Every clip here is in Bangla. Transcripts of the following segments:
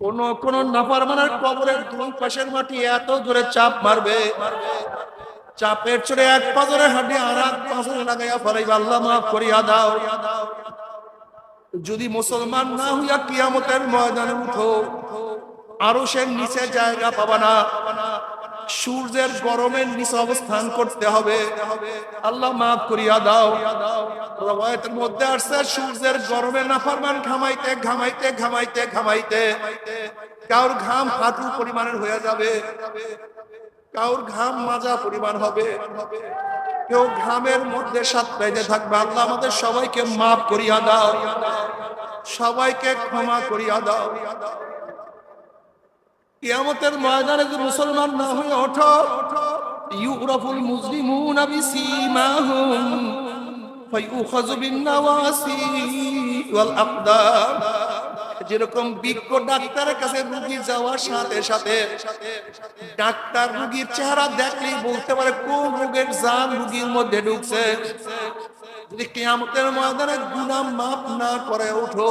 কোন কোন নাফারমানের কবরের দুই পাশের মাটি এত জোরে চাপ মারবে। চাপের চড়ে এক পাজরে হাঁটি আর এক পাজরে লাগাইয়া ফেলাইবা। আল্লাহ মাফ করিয়া দাও। যদি মুসলমান না হইয়া কিয়ামতের ময়দানে উঠো আরও সে নিচে জায়গা পাবা না। সূর্যের গরমের নিচে অবস্থান করতে হবে। আল্লাহ মাফ করিয়া দাও। রবায়তের মধ্যে আসছে, সূর্যের গরমে নাফরমান ঘামাইতে ঘামাইতে ঘামাইতে ঘামাইতে। কাউর ঘাম হাঁটু পরিমাণের হয়ে যাবে। কাউর ঘাম মাজা পরিমাণ হবে। কেউ ঘামের মধ্যে সাত পেজে থাকবে। আল্লাহ আমাদের সবাইকে মাফ করিয়া দাও। সবাইকে ক্ষমা করিয়া দাও। কিয়ামতের ময়দানে যদি মুসলমান না হয়ে ওঠো, ইউরফুল মুসলিমুন বিসীমাহুম ফায়ুখাযু বিন-নাওয়াসি ওয়াল আকদাম যেরকম বিজ্ঞ ডাক্তারের কাছে রোগী যাওয়ার সাথে সাথে ডাক্তার রুগীর চেহারা দেখলেই বলতে পারে, কোন রোগের জান রোগীর মধ্যে ঢুকছে? যদি কিয়ামতের ময়দানে গুনাহ মাফ না করে ওঠো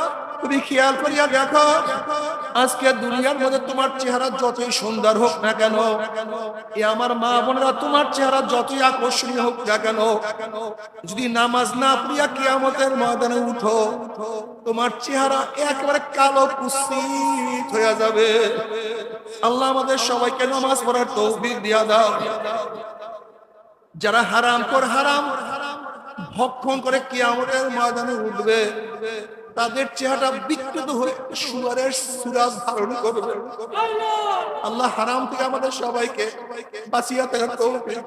তুমি খেয়াল করিয়া দেখো, আজকে দুনিয়ার মধ্যে তোমার চেহারা যতই সুন্দর হোক না কেন, এ আমার মা বোনেরা তোমার চেহারা যতই আকর্ষণীয় হোক না কেন, যদি নামাজ না পড়িয়া কিয়ামতের ময়দানে উঠো, তোমার চেহারা একেবারে কালো কুসিত হয়ে যাবে। আল্লাহ আমাদের সবাইকে নামাজ পড়ার তৌফিক দিয়া দাও। যারা হারাম কর হারাম, ভক্ষণ করে কিয়ামতের ময়দানে উঠবে। তাদের চেহারা বিকৃত হয়ে সুয়ারের সুরাজ ধারণ করবে। আল্লাহ হারাম থেকে আমাদের সবাইকে বাঁচিয়া থাকার তৌফিক।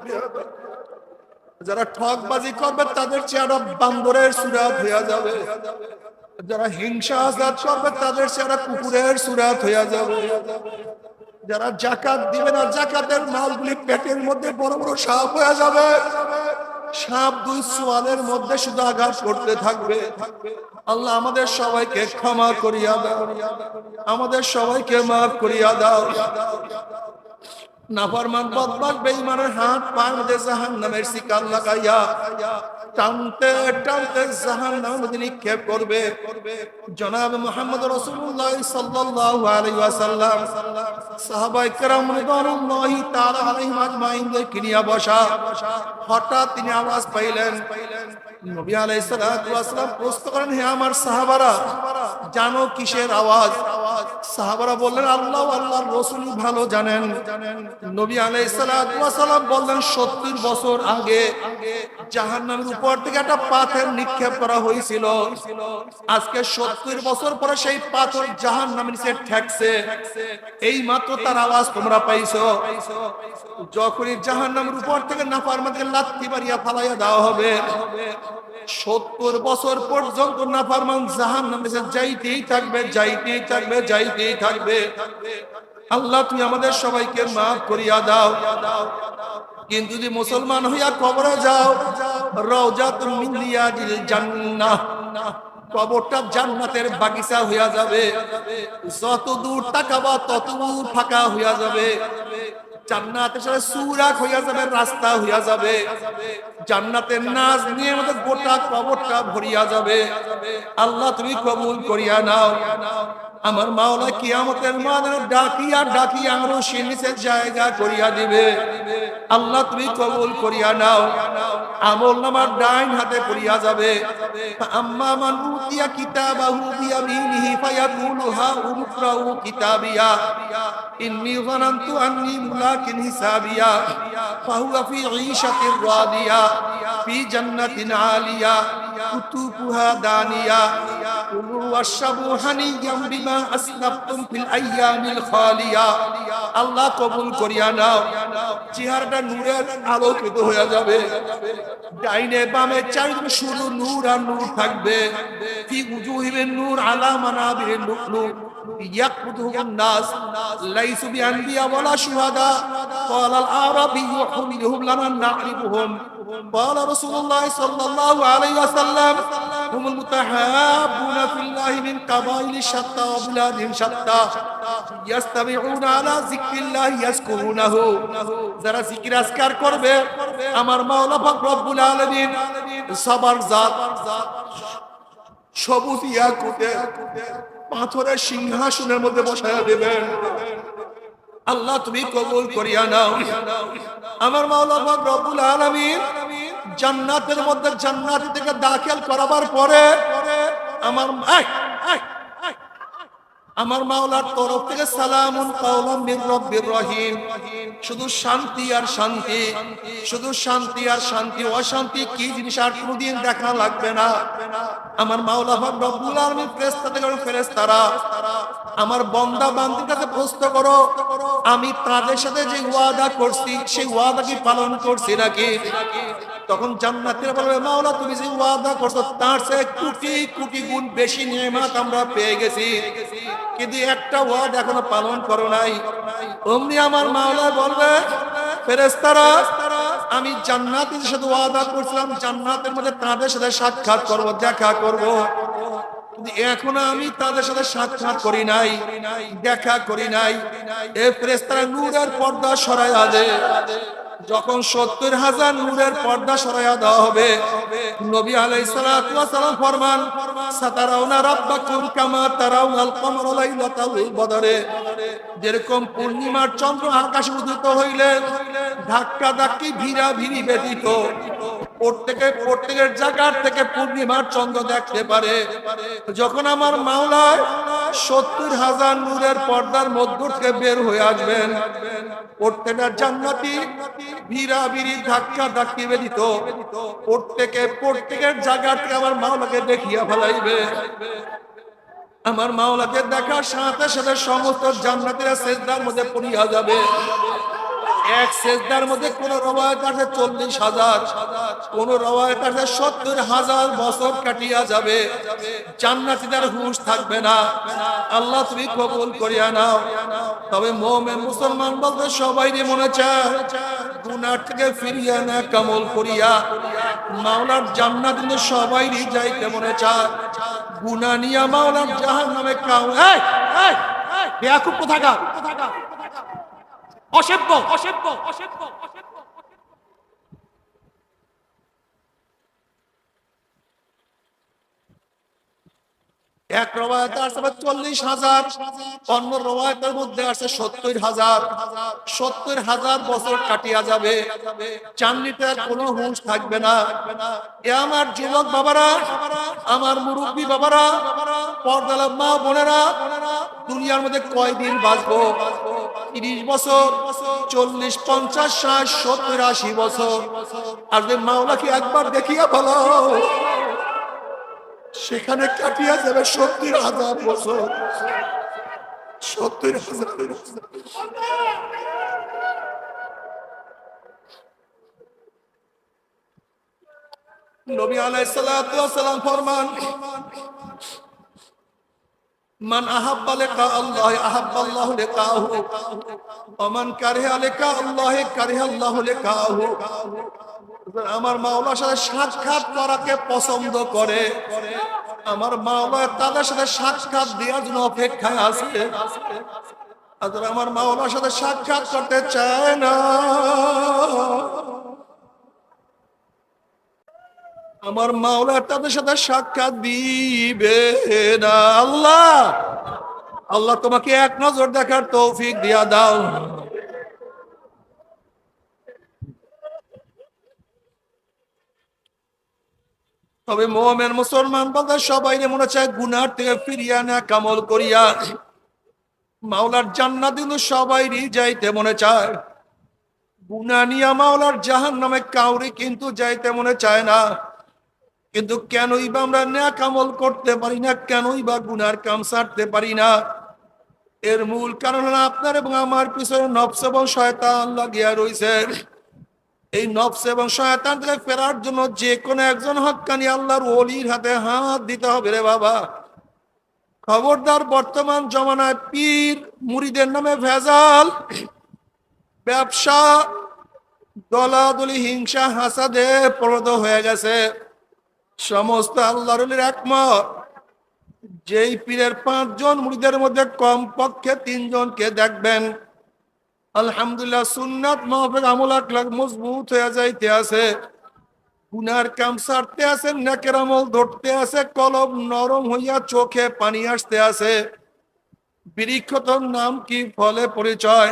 যারা ঠকবাজি করবে, তাদের চেহারা বান্দরের সুরাত হইয়া যাবে। যারা হিংসা আজাদ করবে, তাদের চেহারা কুকুরের সুরাত হইয়া যাবে। যারা জাকাত দিবে না, জাকাতের মালগুলি পেটের মধ্যে বড় বড় সাপ হয়ে যাবে। সাপ দুই সোয়ালের মধ্যে শুধু আঘাত করতে থাকবে। আল্লাহ আমাদের সবাইকে ক্ষমা করিয়া দাও। আমাদের সবাইকে মাফ করিয়া দাও। নাফরমান বদবাক বেঈমানের হাত পার মধ্যে জাহান্নামের শিকার লাগাইয়া টানতে টানতে জাহান্নামের নিক্ষেপ করবে, জনাব মুহাম্মদ রাসূলুল্লাহ সাল্লাল্লাহু আলাইহি ওয়াসাল্লাম, সাহাবায়ে কেরাম রিদওয়ানুল্লাহি তাআলা আলাইহিম কিনিয়া বসা। হঠাৎ তিনি আওয়াজ পাইলেন, নবী আলাইহিস সালাতু ওয়াসালাম প্রশ্ন করেন, হে আমার সাহাবারা, জানো কিসের আওয়াজ? সাহাবারা বললেন, আল্লাহ আল্লাহর রাসূল ভালো জানেন। নবী আলাইহিস সালাতু ওয়াসালাম বললেন 70 বছর আগে জাহান্নামের উপর থেকে একটা পাথর নিক্ষেপ করা হয়েছিল। আজকে 70 বছর পরে সেই পাথর জাহান্নামের নিচে ঠেকছে। এই মাত্র তার আওয়াজ তোমরা পাইছো। যখনই জাহান্নামের উপর থেকে নাফরমানকে লাত্তি মারিয়া ফালাইয়া দেওয়া হবে, সত্তর বছর পর্যন্ত নাফরমান জাহান নামে যাইতেই থাকবে যাইতেই থাকবে যাইতেই থাকবে। আল্লাহ, তুমি আমাদের সবাইকে মাফ করিয়া দাও। কিন্তু যদি মুসলমান হইয়া কবরে যাও রিয়াজিল জান্নাহ। কবরটা জান্নাতের বাগিচা হইয়া যাবে। যত দূর তাকাবা, তত দূর ফাঁকা হইয়া যাবে। জান্নাতের সাথে হইয়া যাবে, রাস্তা হইয়া যাবে। জান্নাতের নাজ নিয়ে আমাদের গোটা কবরটা ভরিয়া যাবে। আল্লাহ তুমি কবুল করিয়া নাও। আমার মাওলা কিয়ামতের মাদার ডাকিয়া ডাকিয়া আরও সে নিচে জায়গা করিয়া দিবে। আল্লাহ তুমি কবুল করিয়া নাও। আমল নামার ডাইন হাতে পড়িয়া যাবে। আম্মা মান উতিয়া কিতাবাহু বিয়ামিনিহি ফায়াকুলু হা উমকরাউ কিতাবিয়া। ইন্নী যানানতু আন্নী মুলাকিন হিসাবিয়া। ফাহুয়া ফি ঈশাতির রাদিয়া। ফি জান্নাতিন আলিয়া। কুতুবুহা দানিয়া। কুলু ওয়াশরাবু হানিয়াম বিমা আসনাফতুম ফিল আইয়ামিল খালিয়া আল্লাহ কবুল করিয়া নাও। চেহারাটা নূরের আলোকিত হয়ে যাবে। ডাইনে বামে চারিদিকে শুধু নূর আর নূর থাকবে। ফি উজুহিবিন নূর আলা মানাবিহিন নুকলুক ইয়াকফুতুহুম নাস। লাইসু বিআনবিয়া ওয়ালা শুহাদা। ক্বালা আল আরাবিয়্যু হুমিলুহুম লানা না'রিফুহুম। ক্বালা রাসূলুল্লাহ সাল্লাল্লাহু আলাইহি ওয়াসাল্লাম যারা জিকির আজকার করবে, আমার মাওলা পাক রব্বুল আলামিন সবার জাত, সবুজ ইয়াকুতে পাথরের সিংহাসনের মধ্যে বসায়া দেবেন। আল্লাহ তুমি কবুল করিয়া নাও। আমার মাওলা পাক রব্বুল আলামিন জান্নাতের মধ্যে জান্নাত থেকে দাখিল করাবার পরে আমার আমার মাওলার তরফ থেকে সালামুন শুধু শান্তি আর শান্তি, শুধু শান্তি আর শান্তি, অশান্তি কি জিনিস আর কোনোদিন দেখা লাগবে না। আমার মাওলা পাক রব্বুল ফেরেশতারা, আমার বন্দা বান্দির কাছে প্রশ্ন করো, আমি তাদের সাথে যে ওয়াদা করছি, সেই ওয়াদা কি পালন করছি নাকি? তখন জান্নাতের বলবে মাওলা, তুমি যে ওয়াদা করছ, তার সে কোটি কোটি গুণ বেশি নিয়ামত আমরা পেয়ে গেছি। কিন্তু একটা ওয়াদ এখনও পালন করো নাই। অমনি আমার মাওলা বলবে, ফেরেশতারা, আমি জান্নাতের সাথে ওয়াদা করছিলাম, জান্নাতের মধ্যে তাদের সাথে সাক্ষাৎ করব, দেখা করব। এখনও আমি তাদের সাথে সাক্ষাৎ করি নাই, দেখা করি নাই। নূরের পর্দা সরাইয়া দে। যখন সত্তর হাজার নূরের পর্দা সরাইয়া দেওয়া হবে, নবী ওয়াস সালাম ফরমান লাইলাতাল বদরে। যেরকম পূর্ণিমার চন্দ্র আকাশে উদিত হইলে ধাক্কা ধাক্কি ভিড়া ভিড়ি ব্যতীত প্রত্যেকে প্রত্যেকের জায়গার থেকে পূর্ণিমার চন্দ্র দেখতে পারে। যখন আমার মাওলায় সত্তর হাজার নূরের পর্দার মধ্য থেকে বের হয়ে আসবেন জান্নাতি ধাক্কা ধাক্কি ব্যতীত প্রত্যেকে প্রত্যেকের জায়গার থেকে আমার মাওলাকে দেখিয়া ফেলাইবে। আমার মাওলাকে দেখার সাথে সাথে সমস্ত জান্নাতীরা সেজদার মধ্যে পড়িয়া যাবে। এক সেজদার মধ্যে কোন রবায়ত আছে চল্লিশ হাজার, কোন রবায়ত আছে সত্তর হাজার বছর কাটিয়া যাবে। জান্নাতীদের হুঁশ থাকবে না। আল্লাহ তুমি কবুল করিয়া নাও। তবে মোমেন মুসলমান বলতে সবাই মনে চায়, গুনার থেকে ফিরিয়া না কামল করিয়া। মাওলার জান্নাত কিন্তু সবাই যাইতে মনে চায়। গুনা নিয়া মাওলার জাহান নামে কাউ বেয়াকুব কোথাকার? অসভ্য অসভ্য অসভ্য অসভ্য এক রবায়তে আছে চল্লিশ হাজার, অন্য রবায়তের মধ্যে আছে সত্তর হাজার। সত্তর হাজার বছর কাটিয়া যাবে। কোনো হুঁশ থাকবে না। এ আমার যুবক বাবারা, আমার মুরব্বী বাবারা পর্দালা মা বোনেরা, দুনিয়ার মধ্যে কয়দিন বাঁচবো? তিরিশ বছর, চল্লিশ, পঞ্চাশ, ষাট, সত্তর, আশি বছর। আর যে মাওলাকে একবার দেখিয়া ভালো সেখানে কাটিয়া যাবে সত্তর হাজার বছর। সত্তর হাজার। নবী আলাইহিস সালাতু সালাম ফরমান মান আহাব্বা লিকা আল্লাহ আহাব্বা আল্লাহু লিকাহু। ওয়া মান কারিহা লিকা আল্লাহ কারিহা আল্লাহু লিকাহু। আমার মাওলার সাথে সাক্ষাৎ করাকে পছন্দ করে। আমার মাওলা তাদের সাথে সাক্ষাৎ দেওয়ার জন্য অপেক্ষায় আছে। আমার মাওলার সাথে সাক্ষাৎ করতে চায় না। আমার মাওলা তাদের সাথে সাক্ষাৎ দিবে না। আল্লাহ আল্লাহ তোমাকে এক নজর দেখার তৌফিক দিয়া দাও। তবে মোহামের মুসলমান বলতে সবাই মনে চায় গুনার থেকে ফিরিয়া না, কামল করিয়া। মাওলার জান্নাত কিন্তু সবাই যাইতে মনে চায়। গুনা নিয়া মাওলার জাহান নামে কাউরি কিন্তু যাইতে মনে চায় না। কিন্তু কেনই বা আমরা ন্যা কামল করতে পারি না, কেনই বা গুনার কাম সারতে পারি না? এর মূল কারণ হলো আপনার এবং আমার পিছনে নফস এবং শয়তান লাগিয়া রইছে। এই নফস এবং শয়তান থেকে ফেরার জন্য যে কোনো একজন হক্কানি আল্লাহর ওলির হাতে হাত দিতে হবে রে বাবা। খবরদার বর্তমান জমানায় পীর মুড়িদের নামে ভেজাল, ব্যবসা, দলাদলি, হিংসা, হাসাদে প্রদ হয়ে গেছে। সমস্ত আল্লাহর একমত। যেই পীরের পাঁচজন মুড়িদের মধ্যে কম পক্ষে তিনজনকে দেখবেন। আলহামদুলিল্লাহ সুন্নাত মাহফিক আমল আখলাক মজবুত হয়ে যাইতে আছে। গুনার কাম সারতে আছে, নাকের আমল ধরতে আছে, কলম নরম হইয়া চোখে পানি আসতে আছে। বৃক্ষতর নাম কি? ফলে পরিচয়।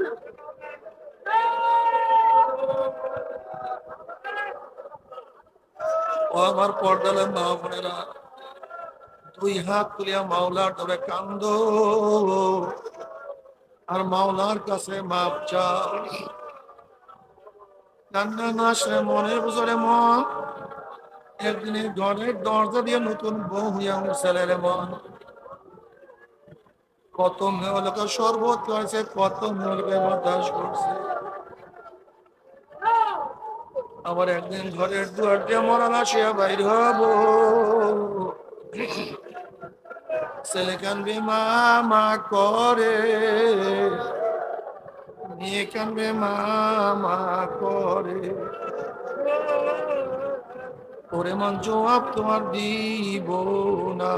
ও আমার পর্দালে মা বোনেরা, দুই হাত তুলিয়া মাওলার ধরে কান্দ। আর মাওলার কাছে মাপ চাও। কান্না না আসলে মনের বুঝরে মন। একদিনে ঘরের দরজা দিয়ে নতুন বউ হইয়া উঠছে রে মন। কত মেয়লকে শরবত করেছে কত মেয়লকে বাতাস করছে। আবার একদিন ঘরের দুয়ার দিয়ে মরান আসিয়া বাইর হব। ছেলে কানবে, মা করে। মেয়ে কানবে, মা করে। ওরে মন জবাব তোমার দিব না।